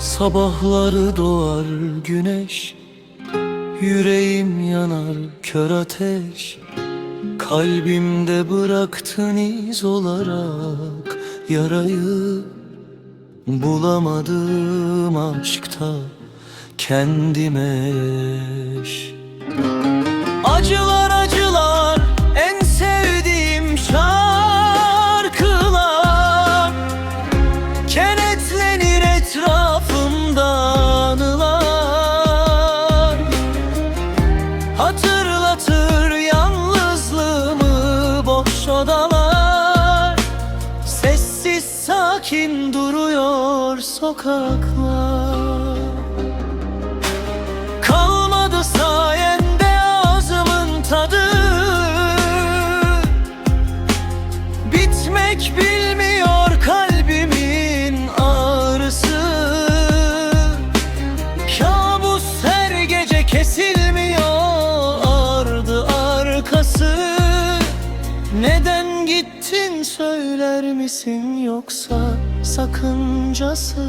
Sabahları doğar güneş Yüreğim yanar kör ateş. Kalbimde bıraktın iz olarak Yarayı bulamadım aşkta kendime eş sakin duruyor sokaklar. Kalmadı sayende ağzımın tadı. Bitmek bilmiyor kalbimin ağrısı. Kabus her gece kesilmiyor gittin söyler misin yoksa sakıncası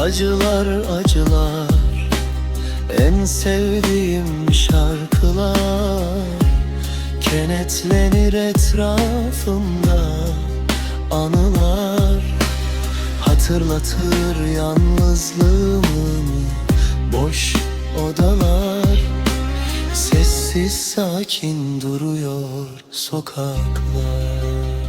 Acılar acılar. En sevdiğim şarkılar. Kenetlenir etrafımda Anılar. Hatırlatır yalnızlığımı Boş odalar. Sessiz sakin duruyor sokaklar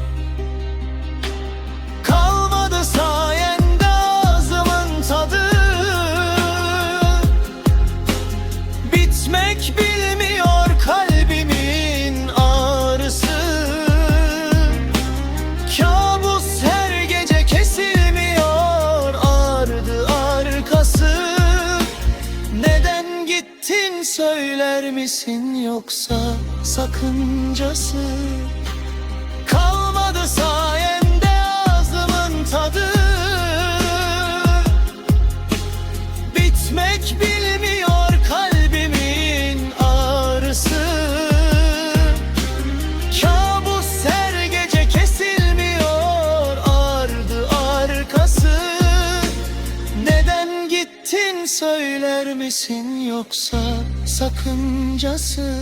Gittin söyler misin yoksa sakıncası Kalmadı sayende söyler misin yoksa sakıncası